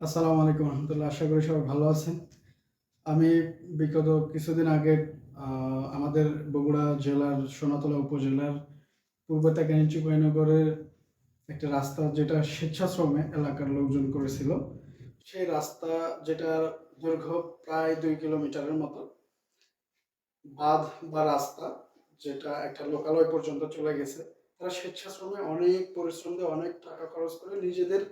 আসসালামু আলাইকুম রহমতুল্লাহ, আশা করি সবাই ভালো আছেন। আমি বিগত কিছুদিন আগে আমাদের বগুড়া জেলার সোনাতলা উপজেলার পূর্ব তাকানিচি কয়নগরের একটা রাস্তা যেটা স্বেচ্ছাশ্রমে এলাকার লোকজন করেছিল, সেই রাস্তা যেটার দৈর্ঘ্য প্রায় দুই কিলোমিটারের মতো বাঁধ বা রাস্তা যেটা একটা লোকালয় পর্যন্ত চলে গেছে, তারা স্বেচ্ছাশ্রমে অনেক পরিশ্রম দিয়ে অনেক টাকা খরচ করে নিজেদের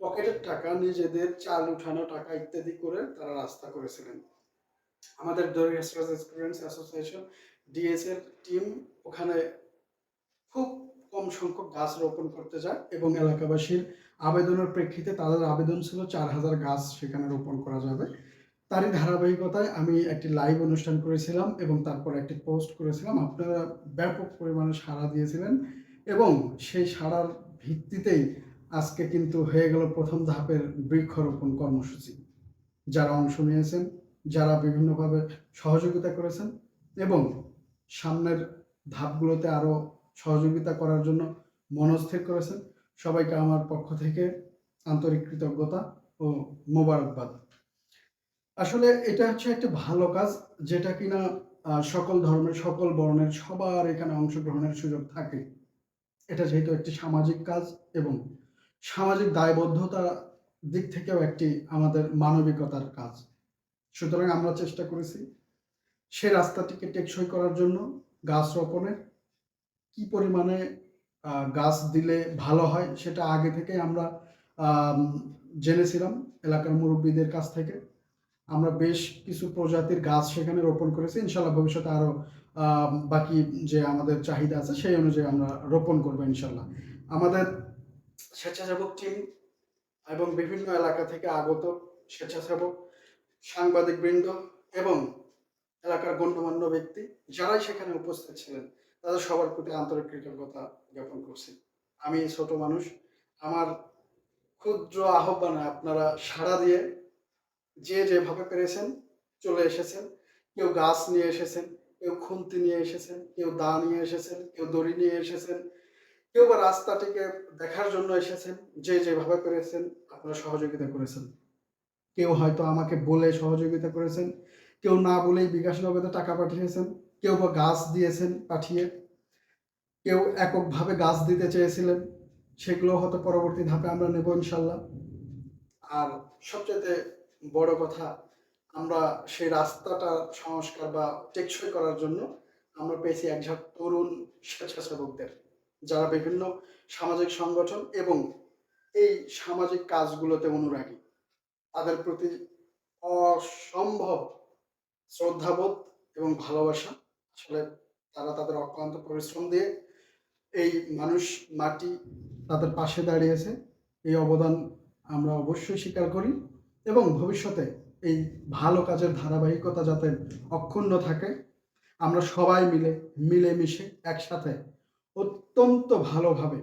পকেটের টাকা, নিজেদের চাল উঠানো, টাকা ইত্যাদি করে তারা রাস্তা করেছিলেন। আমাদের অ্যাসোসিয়েশন, ডিএস এর টিম ওখানে খুব কম সংখ্যক গাছ রোপণ করতে যায় এবং এলাকাবাসীর আবেদনের প্রেক্ষিতে তাদের আবেদন ছিল চার হাজার গাছ সেখানে রোপণ করা যাবে। তারই ধারাবাহিকতায় আমি একটি লাইভ অনুষ্ঠান করেছিলাম এবং তারপর একটি পোস্ট করেছিলাম। আপনারা ব্যাপক পরিমাণে সাড়া দিয়েছিলেন এবং সেই সাড়ার ভিত্তিতেই আজকে কিন্তু হয়ে গেল প্রথম ধাপের বৃক্ষরোপণ কর্মসূচি। যারা অংশ নিয়েছেন, যারা বিভিন্নভাবে সহযোগিতা করেছেন এবং সামনের ধাপগুলোতে আরও সহযোগিতা করার জন্য মনস্থির করেছেন, সবাইকে আমার পক্ষ থেকে আন্তরিক কৃতজ্ঞতা ও মোবারকবাদ। আসলে এটা হচ্ছে একটা ভালো কাজ যেটা কিনা সকল ধর্মের, সকল বর্ণের, সবার এখানে অংশগ্রহণের সুযোগ থাকে। এটা যেহেতু একটি সামাজিক কাজ এবং সামাজিক দায়বদ্ধতা দিক থেকেও একটি আমাদের মানবিকতার কাজ। সুতরাং আমরা চেষ্টা করেছি সে রাস্তাটিকে টেকসই করার জন্য গাছ রোপণের, কি পরিমাণে গাছ দিলে ভালো হয় সেটা আগে থেকে আমরা জেনেছিলাম এলাকার মুরব্বীদের কাছ থেকে। আমরা বেশ কিছু প্রজাতির গাছ সেখানে রোপণ করেছি। ইনশাল্লাহ ভবিষ্যতে আরও বাকি যে আমাদের চাহিদা আছে সেই অনুযায়ী আমরা রোপণ করব ইনশাল্লাহ। আমাদের স্বেচ্ছাসেবক টিম এবং বিভিন্ন এলাকা থেকে আগত স্বেচ্ছাসেবক সাংবাদিক বৃন্দ এবং এলাকার গণ্যমান্য ব্যক্তি যারাই সেখানে উপস্থিত ছিলেন, তাদের সবার প্রতি আন্তরিক কৃতজ্ঞতা জ্ঞাপন করছি। আমি ছোট মানুষ, আমার ক্ষুদ্র আহ্বানে আপনারা সাড়া দিয়ে যে যেভাবে পেরেছেন চলে এসেছেন। কেউ গাছ নিয়ে এসেছেন, কেউ খুন্তি নিয়ে এসেছেন, কেউ দা নিয়ে এসেছেন, কেউ দড়ি নিয়ে এসেছেন কেউ বা রাস্তাটিকে দেখার জন্য এসেছেন, যে যেভাবে পেরেছেন আপনারা সহযোগিতা করেছেন। কেউ হয়তো আমাকে বলে সহযোগিতা করেছেন, কেউ না বলেই বিকাশ নগদে টাকা পাঠিয়েছেন, কেউ বা গাছ দিয়েছেন পাঠিয়ে, কেউ এককভাবে গাছ দিতে চেয়েছিলেন, সেগুলো হয়তো পরবর্তী ধাপে আমরা নেব ইনশাল্লাহ। আর সবচেয়ে বড় কথা, আমরা সেই রাস্তাটা সংস্কার বা টেকসই করার জন্য আমরা পেয়েছি একঝাঁক তরুণ স্বেচ্ছাসেবকদের। যারা বিভিন্ন সামাজিক সংগঠন এবং এই সামাজিক কাজগুলোতে অনুরাগী, তাদের প্রতি অসম্ভব শ্রদ্ধাবোধ এবং ভালোবাসা। আসলে তারা তাদের অক্লান্ত পরিশ্রম দিয়ে এই মানুষ মাটি তাদের পাশে দাঁড়িয়েছে। এই অবদান আমরা অবশ্যই স্বীকার করি এবং ভবিষ্যতে এই ভালো কাজের ধারাবাহিকতা যাতে অক্ষুণ্ণ থাকে, আমরা সবাই মিলে, মিলেমিশে একসাথে অত্যন্ত ভালোভাবে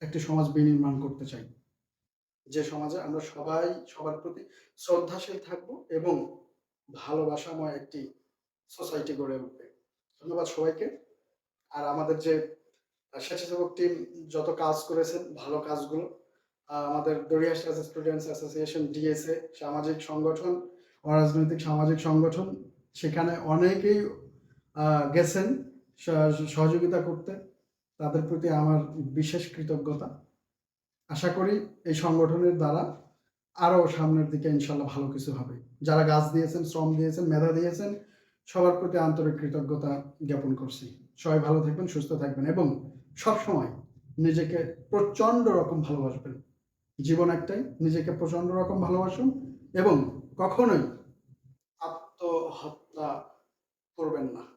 একটি সমাজ বিনির্মাণ করতে চাই। যে সমাজে আমরা সবাই, সবার প্রতি শ্রদ্ধাশীল থাকব এবং ভালোবাসাময় একটি সোসাইটি গড়ে উঠবে। ধন্যবাদ সবাইকে। আর আমাদের যে স্বেচ্ছাসেবক টিম যত কাজ করেছেন, ভালো কাজগুলো আমাদের দরিয়া স্টুডেন্টস অ্যাসোসিয়েশন ডিএসএ সামাজিক সংগঠন অরাজনৈতিক সামাজিক সংগঠন, সেখানে অনেকেই গেছেন সহ- সহযোগিতা করতে। তাদের প্রতি আমার বিশেষ কৃতজ্ঞতা। আশা করি এই সংগঠনের দ্বারা আরও সামনের দিকে ইনশাল্লাহ ভালো কিছু হবে। যারা গাছ দিয়েছেন, শ্রম দিয়েছেন, মেধা দিয়েছেন, সবার প্রতি আন্তরিক কৃতজ্ঞতা জ্ঞাপন করছি। সবাই ভালো থাকবেন, সুস্থ থাকবেন এবং সবসময় নিজেকে প্রচণ্ড রকম ভালোবাসবেন। জীবন একটাই, নিজেকে প্রচণ্ড রকম ভালোবাসুন এবং কখনোই আত্মহত্যা করবেন না।